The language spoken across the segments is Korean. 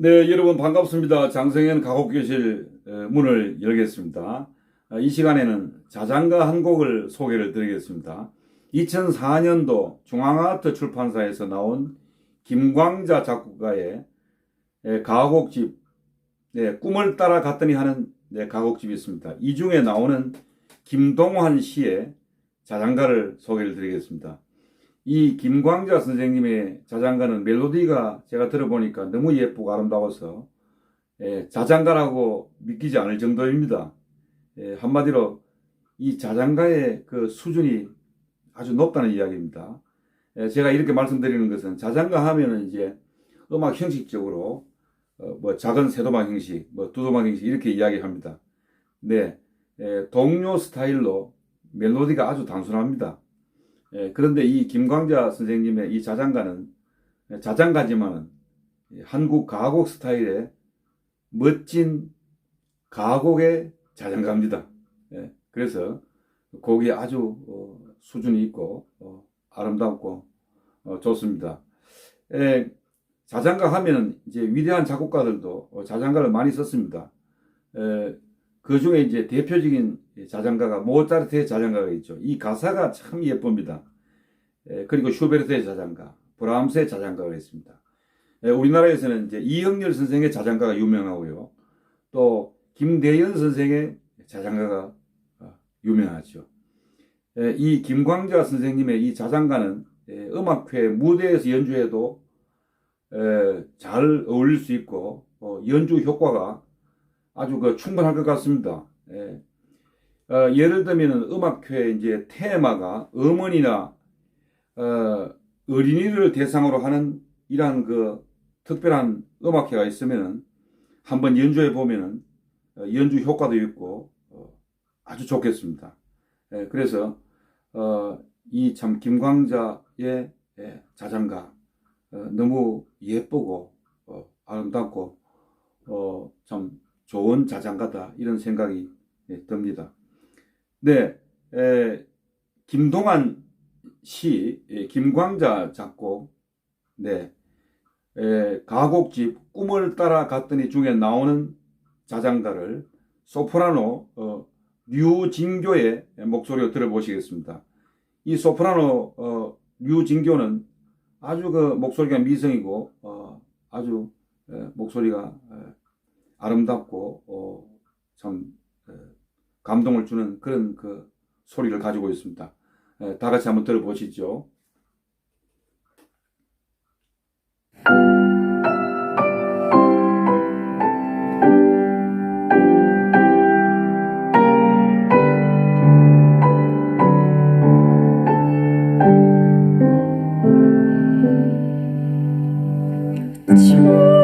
네, 여러분 반갑습니다. 장성현 가곡교실 어, 문을 열겠습니다. 아, 이 시간에는 자장가 한 곡을 소개를 드리겠습니다. 2004년도 중앙아트 출판사에서 나온 김광자 작곡가의 예, 가곡집 네, 꿈을 따라 갔더니 하는 네, 가곡집이 있습니다. 이 중에 나오는 김동환 씨의 자장가를 소개를 드리겠습니다. 이 김광자 선생님의 자장가는 멜로디가 제가 들어보니까 너무 예쁘고 아름다워서 예, 자장가라고 믿기지 않을 정도입니다. 예, 한마디로 이 자장가의 그 수준이 아주 높다는 이야기입니다. 예, 제가 이렇게 말씀드리는 것은 자장가 하면은 이제 음악 형식적으로 어, 뭐 작은 세도막 형식, 뭐 두도막 형식 이렇게 이야기합니다. 네, 예, 동요 스타일로 멜로디가 아주 단순합니다. 예, 그런데 이 김광자 선생님의 이 자장가는 자장가지만은 한국 가곡 스타일의 멋진 가곡의 자장가입니다. 예, 그래서 곡이 아주 어, 수준이 있고 어, 아름답고 어, 좋습니다. 예, 자장가 하면은 이제 위대한 작곡가들도 어, 자장가를 많이 썼습니다. 에, 그 중에 이제 대표적인 자장가가 모차르트의 자장가가 있죠. 이 가사가 참 예쁩니다. 에, 그리고 슈베르트의 자장가, 브라함스의 자장가가 있습니다. 에, 우리나라에서는 이제 이영렬 선생의 자장가가 유명하고요. 또 김대현 선생의 자장가가 어, 유명하죠. 에, 이 김광자 선생님의 이 자장가는 에, 음악회 무대에서 연주해도 에, 잘 어울릴 수 있고 어, 연주 효과가 아주 그 충분할 것 같습니다. 예. 어, 예를 들면 음악회 이제 테마가 어머니나 어, 어린이를 대상으로 하는 이러한 그 특별한 음악회가 있으면은 한번 연주해 보면은 어, 연주 효과도 있고 어, 아주 좋겠습니다. 예, 그래서 어, 이참 김광자의 예, 자장가 어, 너무 예쁘고 어, 아름답고 어, 참 좋은 자장가다 이런 생각이 예, 듭니다. 네, 에, 김동환 시, 예, 김광자 작곡, 네, 에, 가곡집 꿈을 따라 갔더니 중에 나오는 자장가를 소프라노 어, 류진교의 목소리로 들어보시겠습니다. 이 소프라노 어, 류진교는 아주 그 목소리가 미성이고 어, 아주 에, 목소리가 에, 아름답고 어, 참 에, 감동을 주는 그런 그 소리를 가지고 있습니다. 에, 다 같이 한번 들어보시죠. 자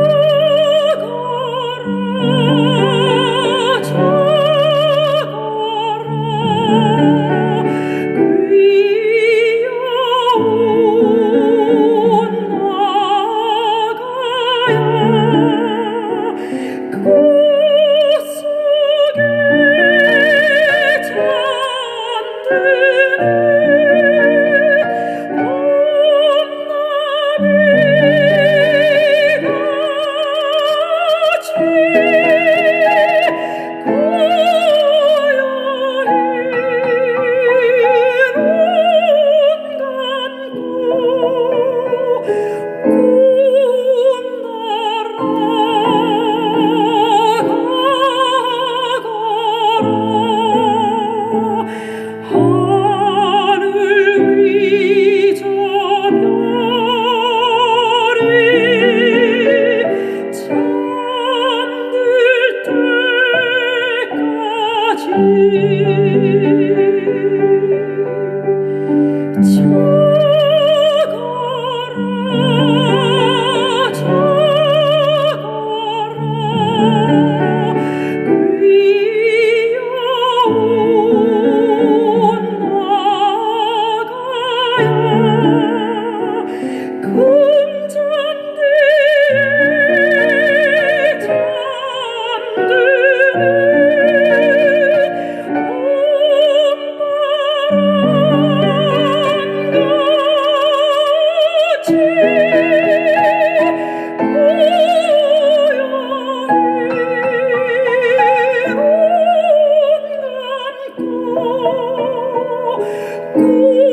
꿈